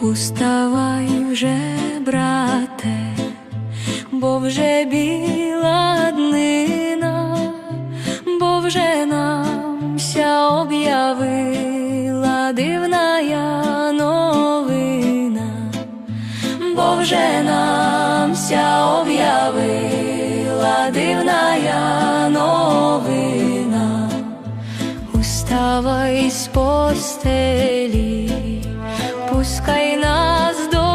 Уставай вже, брате, бо вже біла днина, бо вже нам ся вже нам ся об'явила дивна новина. Уставай з постелі, пускай нас до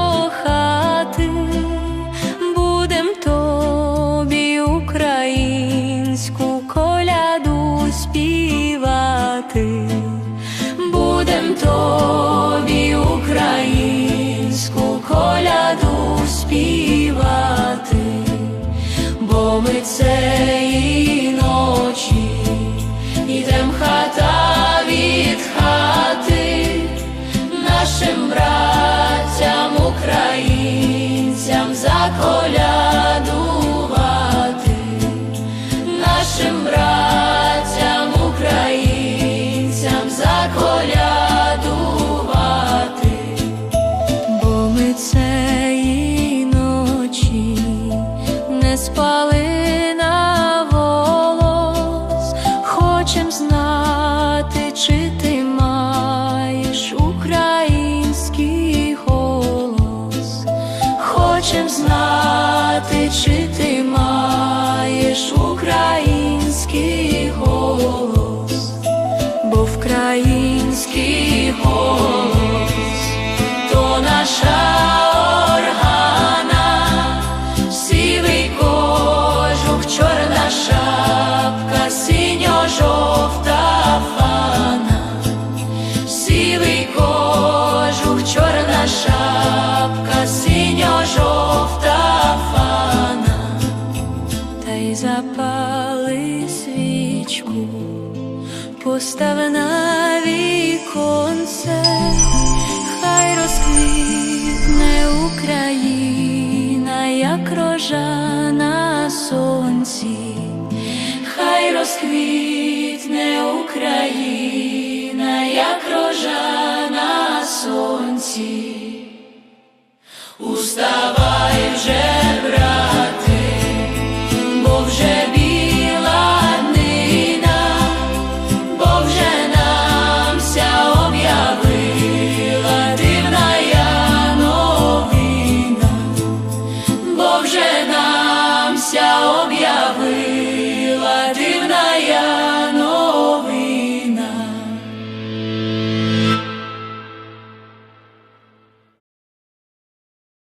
бо ми цієї ночі. Ідем хата від хати нашим братям українцям заколядувати, вкраїнський голос. То наша органа, сивий кожух, чорна шапка, синьо-жовта кожух, чорна шапка, синьо-жовта та й запали свічку, постав на віконце, хай розквітне Україна, як рожа на сонці, хай розквітне Україна, як рожа на сонці. Устава